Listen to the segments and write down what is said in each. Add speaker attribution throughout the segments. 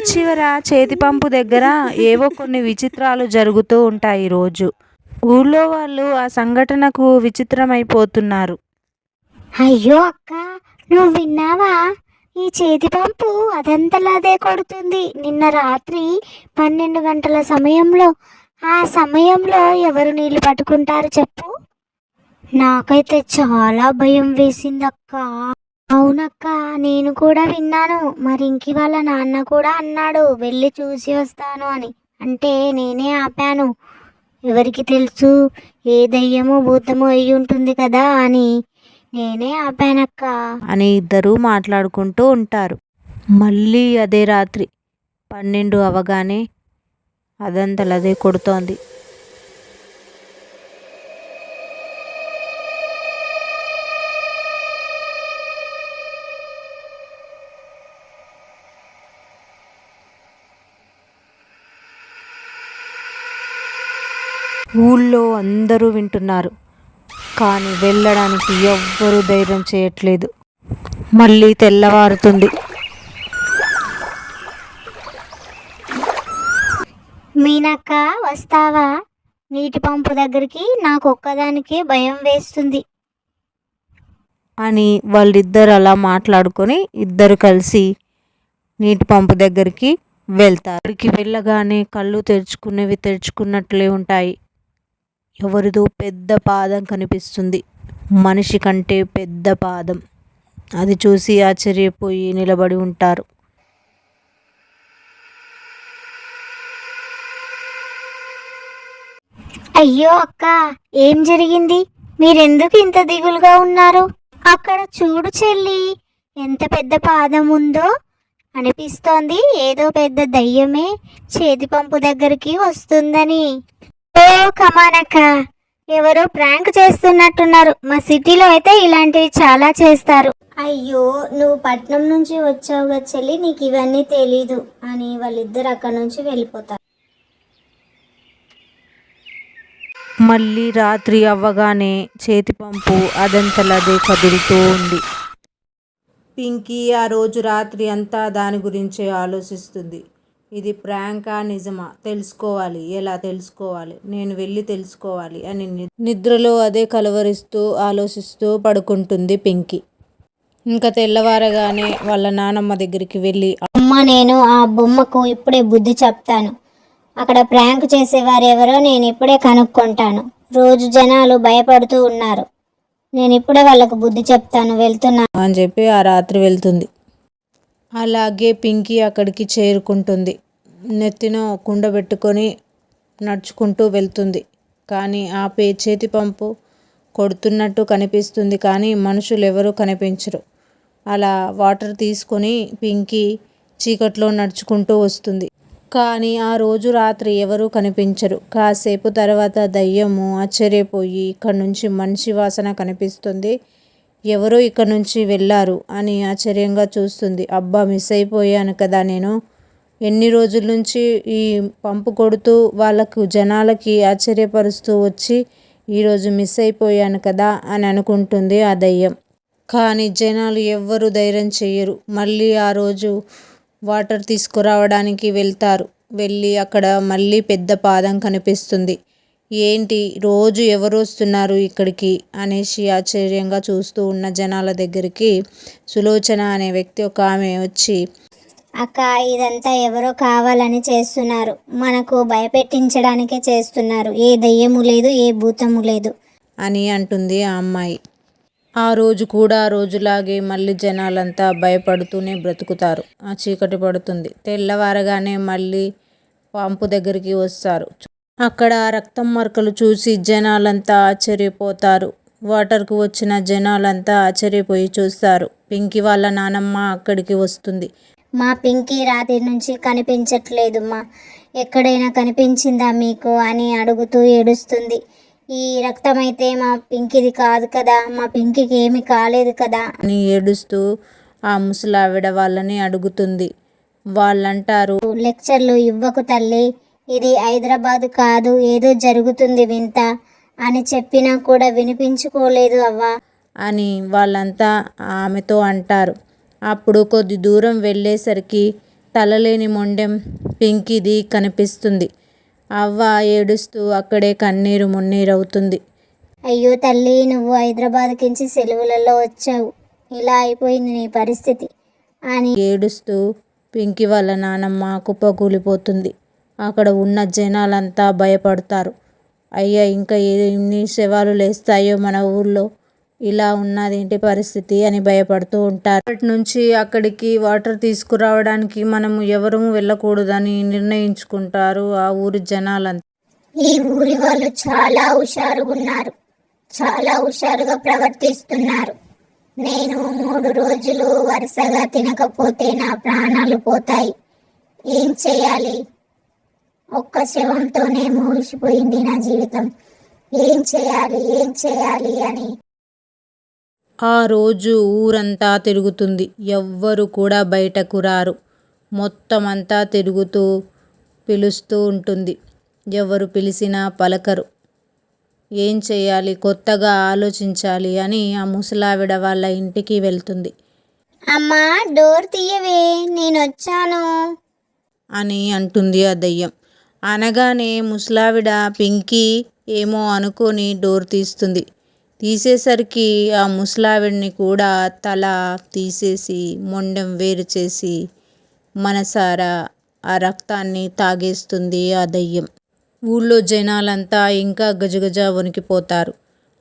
Speaker 1: ఊరి చివర చేతి పంపు దగ్గర ఏవో కొన్ని విచిత్రాలు జరుగుతూ ఉంటాయి రోజు ఊళ్ళో వాళ్ళు ఆ సంఘటనకు విచిత్రమైపోతున్నారు.
Speaker 2: అయ్యో అక్క నువ్వు విన్నావా? ఈ చేతి పంపు అదంతలాదే కొడుతుంది. నిన్న రాత్రి పన్నెండు గంటల సమయంలో ఆ సమయంలో ఎవరు నీళ్ళు పట్టుకుంటారు చెప్పు? నాకైతే చాలా భయం వేసింది అక్క అవునక్క నేను కూడా విన్నాను. మరి ఇంకి వాళ్ళ నాన్న కూడా అన్నాడు వెళ్ళి చూసి వస్తాను అని. అంటే నేనే ఆపాను. ఎవరికి తెలుసు ఏ దయ్యమో భూతమో అయి ఉంటుంది కదా అని నేనే ఆపానక్క.
Speaker 1: అని ఇద్దరూ మాట్లాడుకుంటూ ఉంటారు. మళ్ళీ అదే రాత్రి పన్నెండు అవగానే అదంతలదే కొడుతోంది. ఊళ్ళో అందరూ వింటున్నారు. కానీ వెళ్ళడానికి ఎవ్వరూ ధైర్యం చేయట్లేదు. మళ్ళీ తెల్లవారుతుంది.
Speaker 2: మీనక్క వస్తావా? నీటి పంపు దగ్గరికి నాకు ఒక్కదానికే భయం వేస్తుంది.
Speaker 1: అని వాళ్ళిద్దరు అలా మాట్లాడుకొని ఇద్దరు కలిసి నీటి పంపు దగ్గరికి వెళ్తారు. అక్కడికి వెళ్ళగానే కళ్ళు తెరుచుకునేవి తెరుచుకున్నట్లే ఉంటాయి. ఎవరిదో పెద్ద పాదం కనిపిస్తుంది. మనిషి కంటే పెద్ద పాదం. అది చూసి ఆశ్చర్యపోయి నిలబడి ఉంటారు.
Speaker 2: అయ్యో అక్క ఏం జరిగింది? మీరెందుకు ఇంత దిగులుగా ఉన్నారు? అక్కడ చూడు చెల్లి ఎంత పెద్ద పాదం ఉందో. అనిపిస్తోంది ఏదో పెద్ద దయ్యమే చేతి పంపు దగ్గరికి వస్తుందని. ఓ కమానక్క ఎవరో ప్రాంక్ చేస్తున్నట్టున్నారు. మా సిటీలో అయితే ఇలాంటివి చాలా చేస్తారు. అయ్యో నువ్వు పట్నం నుంచి వచ్చావు కదా చెల్లి నీకు ఇవన్నీ తెలీదు అని వాళ్ళిద్దరు అక్కడ నుంచి వెళ్ళిపోతారు.
Speaker 1: మళ్ళీ రాత్రి అవ్వగానే చేతి పంపు అదంతలదే కదులుతూ ఉంది. పింకీ ఆ రోజు రాత్రి అంతా దాని గురించే ఆలోచిస్తుంది. ఇది ప్రాంకా నిజమా? తెలుసుకోవాలి. ఎలా తెలుసుకోవాలి? నేను వెళ్ళి తెలుసుకోవాలి అని నిద్రలో అదే కలవరిస్తూ ఆలోచిస్తూ పడుకుంటుంది పింకీ. ఇంకా తెల్లవారగానే వాళ్ళ నానమ్మ దగ్గరికి వెళ్ళి
Speaker 2: అమ్మ నేను ఆ బొమ్మకు ఇప్పుడే బుద్ధి చెప్తాను. అక్కడ ప్రాంక్ చేసేవారు ఎవరో నేను ఇప్పుడే కనుక్కుంటాను. రోజు జనాలు భయపడుతూ ఉన్నారు. నేను ఇప్పుడే వాళ్ళకు బుద్ధి చెప్తాను వెళ్తున్నా
Speaker 1: అని చెప్పి ఆ రాత్రి వెళ్తుంది. అలాగే పింకీ అక్కడికి చేరుకుంటుంది. నెత్తిన కుండ పెట్టుకొని నడుచుకుంటూ వెళ్తుంది. కానీ ఆ పే చేతి పంపు కొడుతున్నట్టు కనిపిస్తుంది కానీ మనుషులు ఎవరూ కనిపించరు. అలా వాటర్ తీసుకొని పింకీ చీకట్లో నడుచుకుంటూ వస్తుంది. కానీ ఆ రోజు రాత్రి ఎవరూ కనిపించరు. కాసేపు తర్వాత దయ్యము ఆశ్చర్యపోయి ఇక్కడ నుంచి మనిషి వాసన కనిపిస్తుంది. ఎవరో ఇక్కడ నుంచి వెళ్ళారు అని ఆశ్చర్యంగా చూస్తుంది. అబ్బా మిస్ అయిపోయాను కదా నేను. ఎన్ని రోజుల నుంచి ఈ పంపు కొడుతూ వాళ్ళకు జనాలకి ఆశ్చర్యపరుస్తూ వచ్చి ఈరోజు మిస్ అయిపోయాను కదా అని అనుకుంటుంది ఆ దయ్యం. కానీ జనాలు ఎవ్వరు ధైర్యం చేయరు మళ్ళీ ఆ రోజు వాటర్ తీసుకురావడానికి వెళ్తారు. వెళ్ళి అక్కడ మళ్ళీ పెద్ద పాదం కనిపిస్తుంది. ఏంటి రోజు ఎవరు వస్తున్నారు ఇక్కడికి అనేసి ఆశ్చర్యంగా చూస్తూ ఉన్న జనాల దగ్గరికి సులోచన అనే వ్యక్తి ఒక ఆమె వచ్చి
Speaker 2: అక్క ఇదంతా ఎవరో కావాలని చేస్తున్నారు. మనకు భయపెట్టించడానికే చేస్తున్నారు. ఏ దయ్యము లేదు ఏ భూతము లేదు.
Speaker 1: అని అంటుంది ఆ అమ్మాయి. ఆ రోజు కూడా ఆ రోజులాగే మళ్ళీ జనాలంతా భయపడుతూనే బ్రతుకుతారు. ఆ చీకటి పడుతుంది. తెల్లవారగానే మళ్ళీ పంపు దగ్గరికి వస్తారు. అక్కడ రక్తం మరకలు చూసి జనాలంతా ఆశ్చర్యపోతారు. వాటర్కు వచ్చిన జనాలంతా ఆశ్చర్యపోయి చూస్తారు. పింకి వాళ్ళ నానమ్మ అక్కడికి వస్తుంది.
Speaker 2: మా పింకీ రాత్రి నుంచి కనిపించట్లేదు మా ఎక్కడైనా కనిపించిందా మీకు? అని అడుగుతూ ఏడుస్తుంది. ఈ రక్తం అయితే మా పింకీది కాదు కదా? మా పింకీకి ఏమీ కాలేదు కదా?
Speaker 1: అని ఏడుస్తూ ఆ ముసలావిడ వాళ్ళని అడుగుతుంది. వాళ్ళంటారు
Speaker 2: లెక్చర్లు ఇవ్వకు తల్లి. ఇది హైదరాబాద్ కాదు ఏదో జరుగుతుంది వింత. అని చెప్పినా కూడా వినిపించుకోలేదు అవ్వ.
Speaker 1: అని వాళ్ళంతా ఆమెతో అంటారు. అప్పుడు కొద్ది దూరం వెళ్ళేసరికి తలలేని మొండెం పింకిది కనిపిస్తుంది. అవ్వ ఏడుస్తూ అక్కడే కన్నీరు మున్నీరవుతుంది.
Speaker 2: అయ్యో తల్లి నువ్వు హైదరాబాద్కించి సెలవులలో వచ్చావు. ఇలా అయిపోయింది నీ పరిస్థితి. అని
Speaker 1: ఏడుస్తూ పింకి వాళ్ళ నానమ్మ కుప్పకూలిపోతుంది. అక్కడ ఉన్న జనాలంతా భయపడతారు. అయ్యా ఇంకా ఎన్ని శవాలు లేస్తాయో మన ఊర్లో? ఇలా ఉన్నదేంటి పరిస్థితి అని భయపడుతూ ఉంటారు. అప్పటి నుంచి అక్కడికి వాటర్ తీసుకురావడానికి మనము ఎవరూ వెళ్ళకూడదని నిర్ణయించుకుంటారు ఆ ఊరి జనాలంతా.
Speaker 2: ఈ ఊరి వాళ్ళు చాలా హుషారుగా ఉన్నారు. చాలా హుషారుగా ప్రవర్తిస్తున్నారు. నేను మూడు రోజులు వరుసగా తినకపోతే నా ప్రాణాలు పోతాయి. ఏం చేయాలి? ఒక్క శవంతోనే మూసిపోయింది నా జీవితం. ఏం చేయాలి ఏం చేయాలి అని.
Speaker 1: ఆ రోజు ఊరంతా తిరుగుతుంది. ఎవ్వరు కూడా బయటకు రారు. మొత్తం అంతా తిరుగుతూ పిలుస్తూ ఉంటుంది. ఎవరు పిలిచినా పలకరు. ఏం చేయాలి కొత్తగా ఆలోచించాలి అని ఆ ముసలావిడ వాళ్ళ ఇంటికి వెళ్తుంది.
Speaker 2: అమ్మా డోర్ తీయవే నేను వచ్చాను
Speaker 1: అని అంటుంది ఆ దయ్యం. అనగానే ముసలావిడ పింకీ ఏమో అనుకొని డోర్ తీస్తుంది. తీసేసరికి ఆ ముసలావిడిని కూడా తల తీసేసి మొండెం వేరు చేసి మనసారా ఆ రక్తాన్ని తాగేస్తుంది ఆ దయ్యం. ఊళ్ళో జనాలంతా ఇంకా గజగజ వణికిపోతారు.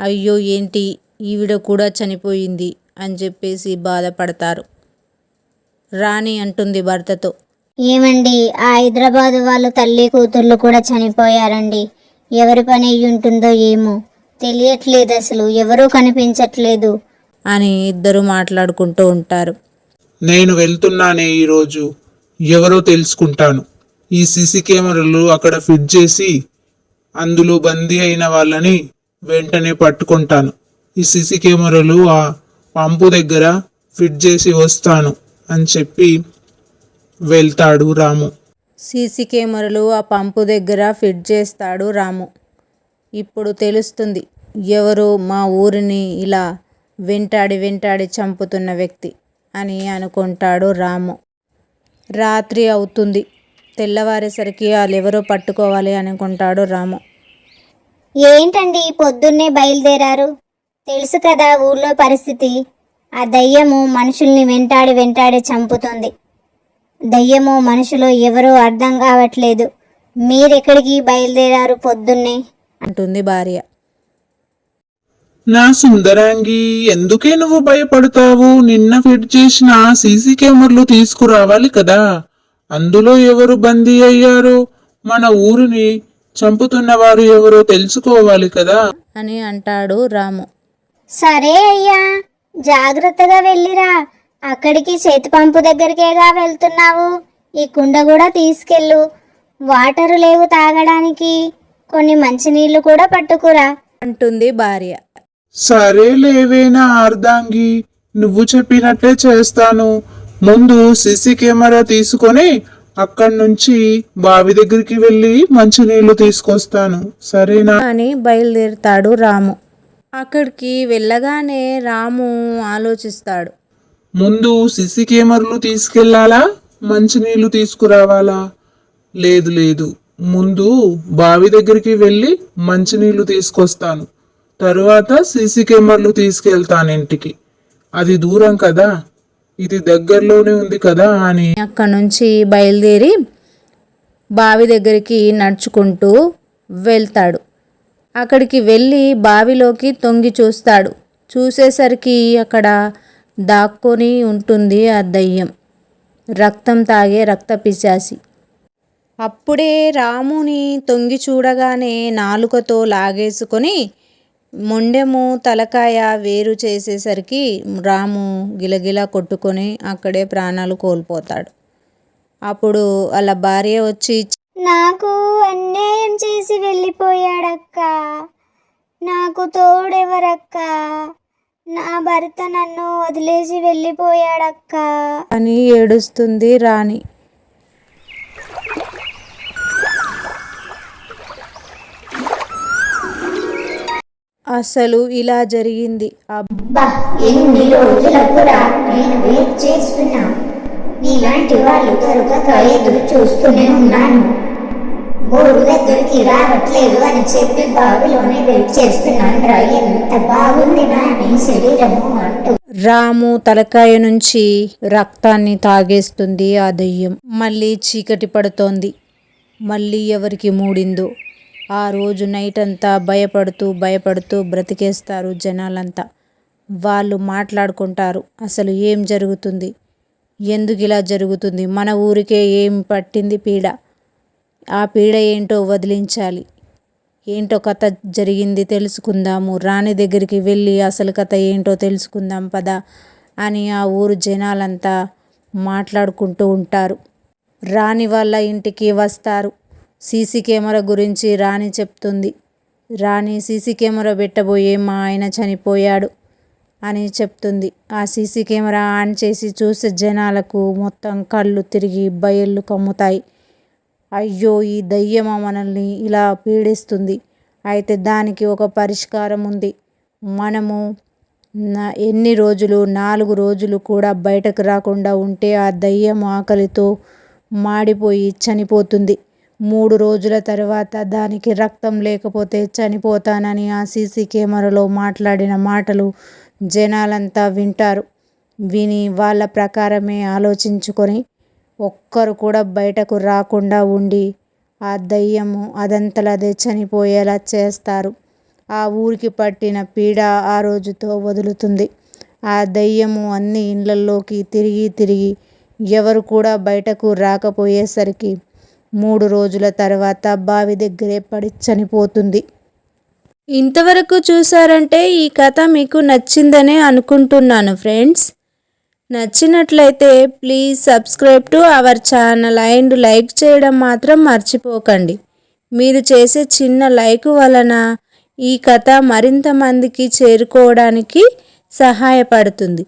Speaker 1: అయ్యో ఏంటి? ఈవిడ కూడా చనిపోయింది అని చెప్పేసి బాధపడతారు. రాణి అంటుంది భర్తతో.
Speaker 2: ఏమండి ఆ హైదరాబాద్ వాళ్ళ తల్లి కూతుర్లు కూడా చనిపోయారండి. ఎవరి పని అయ్యి ఉంటుందో ఏమో. తెలియట్లేదు అసలు ఎవరూ కనిపించట్లేదు.
Speaker 1: అని ఇద్దరు మాట్లాడుకుంటూ ఉంటారు.
Speaker 3: నేను వెళ్తున్నానే ఈరోజు ఎవరో తెలుసుకుంటాను. ఈ సీసీ కెమెరాలు అక్కడ ఫిట్ చేసి అందులో బందీ అయిన వాళ్ళని వెంటనే పట్టుకుంటాను. ఈ సీసీ కెమెరాలు ఆ పంపు దగ్గర ఫిట్ చేసి వస్తాను అని చెప్పి వెళ్తాడు రాము.
Speaker 1: సీసీ కెమెరాలు ఆ పంపు దగ్గర ఫిట్ చేస్తాడు రాము. ఇప్పుడు తెలుస్తుంది ఎవరు మా ఊరిని ఇలా వెంటాడి వెంటాడి చంపుతున్న వ్యక్తి అని అనుకుంటాడు రాము. రాత్రి అవుతుంది తెల్లవారేసరికి వాళ్ళెవరో పట్టుకోవాలి అనుకుంటాడు రాము.
Speaker 2: ఏంటండి పొద్దున్నే బయలుదేరారు? తెలుసు కదా ఊళ్ళో పరిస్థితి. ఆ దయ్యము మనుషుల్ని వెంటాడి వెంటాడి చంపుతుంది. దయ్యము మనుషులు ఎవరో అర్థం కావట్లేదు. మీరెక్కడికి బయలుదేరారు పొద్దున్నే?
Speaker 1: అంటుంది భార్య.
Speaker 3: నా సుందరాంగి ఎందుకే నువ్వు భయపడతావు? నిన్న ఫిట్ చేసిన సీసీ కెమెరాలు తీసుకురావాలి కదా. అందులో ఎవరు బందీ అయ్యారో మన ఊరిని చంపుతున్న వారు ఎవరో తెలుసుకోవాలి కదా.
Speaker 1: అని అంటాడు రాము.
Speaker 2: సరే అయ్యా జాగ్రత్తగా వెళ్ళిరా. అక్కడికి చేతి పంపు దగ్గరికేగా వెళ్తున్నావు? ఈ కుండ కూడా తీసుకెళ్ళు. వాటరు లేవు తాగడానికి. కొన్ని మంచినీళ్ళు కూడా పట్టుకురా.
Speaker 1: అంటుంది భార్య.
Speaker 3: సరే లేవేనా అర్ధాంగి నువ్వు చెప్పినట్లే చేస్తాను. ముందు సీసీ కెమెరా తీసుకొని అక్కడి నుంచి బావి దగ్గరికి వెళ్ళి మంచినీళ్ళు తీసుకొస్తాను. సరేనా?
Speaker 1: అని బయలుదేరుతాడు రాము. అక్కడికి వెళ్ళగానే రాము ఆలోచిస్తాడు.
Speaker 3: ముందు సిసి కెమెరాలు తీసుకెళ్ళాలా? మంచినీళ్ళు తీసుకురావాలా? లేదు లేదు. ముందు బావి దగ్గరికి వెళ్ళి మంచినీళ్ళు తీసుకొస్తాను. తరువాత సీసీ కెమెరాలు తీసుకెళ్తాను ఇంటికి. అది దూరం కదా? ఇది దగ్గరలోనే ఉంది కదా అని.
Speaker 1: అక్కడ నుంచి బయలుదేరి బావి దగ్గరికి నడుచుకుంటూ వెళ్తాడు. అక్కడికి వెళ్ళి బావిలోకి తొంగి చూస్తాడు. చూసేసరికి అక్కడ దాక్కొని ఉంటుంది ఆ దయ్యం. రక్తం తాగే రక్త పిశాసి అప్పుడే రాముని తొంగి చూడగానే నాలుకతో లాగేసుకొని మొండెము తలకాయ వేరు చేసేసరికి రాము గిలగిల కొట్టుకొని అక్కడే ప్రాణాలు కోల్పోతాడు. అప్పుడు వాళ్ళ భార్య వచ్చి
Speaker 2: నాకు అన్యాయం చేసి వెళ్ళిపోయాడక్క. నాకు తోడెవరక్క? నా భర్త నన్ను వదిలేసి వెళ్ళిపోయాడక్క.
Speaker 1: అని ఏడుస్తుంది రాణి. అసలు ఇలా జరిగింది. ఆ
Speaker 2: బా ఎన్ని నేను వెయిట్ చేస్తున్నా.
Speaker 4: నీలాంటి వాళ్ళు దొరకక ఎదురు చూస్తూనే ఉన్నాను. బోర్డు దగ్గరికి రావట్లేదు అని చెప్పి బావిలోనే వెయిట్ చేస్తున్నాను రా. ఎంత బాగుంది నా నీ శరీరము అంటూ.
Speaker 1: రాము తలకాయ నుంచి రక్తాన్ని తాగేస్తుంది ఆ దెయ్యం. మళ్ళీ చీకటి పడుతోంది. మళ్ళీ ఎవరికి మూడిందో. ఆ రోజు నైట్ అంతా భయపడుతూ భయపడుతూ బ్రతికేస్తారు జనాలంతా. వాళ్ళు మాట్లాడుకుంటారు అసలు ఏం జరుగుతుంది? ఎందుకు ఇలా జరుగుతుంది? మన ఊరికే ఏం పట్టింది పీడ? ఆ పీడ ఏంటో వదిలించాలి. ఏంటో కథ జరిగింది తెలుసుకుందాము. రాణి దగ్గరికి వెళ్ళి అసలు కథ ఏంటో తెలుసుకుందాం పదా అని ఆ ఊరు జనాలంతా మాట్లాడుకుంటూ ఉంటారు. రాణి వాళ్ళ ఇంటికి వస్తారు. సీసీ కెమెరా గురించి రాణి చెప్తుంది. రాణి సీసీ కెమెరా పెట్టబోయే మా ఆయన చనిపోయాడు అని చెప్తుంది. ఆ సీసీ కెమెరా ఆన్ చేసి చూసే జనాలకు మొత్తం కళ్ళు తిరిగి బయళ్ళు కమ్ముతాయి. అయ్యో ఈ దయ్యమ మనల్ని ఇలా పీడిస్తుంది. అయితే దానికి ఒక పరిష్కారం ఉంది. మనము నా ఎన్ని రోజులు నాలుగు రోజులు కూడా బయటకు రాకుండా ఉంటే ఆ దయ్యం ఆకలితో మాడిపోయి చనిపోతుంది. మూడు రోజుల తర్వాత దానికి రక్తం లేకపోతే చనిపోతానని ఆ సీసీ కెమెరాలో మాట్లాడిన మాటలు జనాలంతా వింటారు. విని వాళ్ళ ప్రకారమే ఆలోచించుకొని ఒక్కరు కూడా బయటకు రాకుండా ఉండి ఆ దయ్యము అదంతలదే చనిపోయేలా చేస్తారు. ఆ ఊరికి పట్టిన పీడ ఆ రోజుతో వదులుతుంది. ఆ దయ్యము అన్ని ఇండ్లల్లోకి తిరిగి తిరిగి ఎవరు కూడా బయటకు రాకపోయేసరికి మూడు రోజుల తర్వాత బావి దగ్గరే పడి చనిపోతుంది. ఇంతవరకు చూసారంటే ఈ కథ మీకు నచ్చిందనే అనుకుంటున్నాను ఫ్రెండ్స్. నచ్చినట్లయితే please subscribe to our channel and like చేయడం మాత్రం మర్చిపోకండి. మీరు చేసే చిన్న లైక్ వలన ఈ కథ మరింత మందికి చేరుకోవడానికి సహాయపడుతుంది.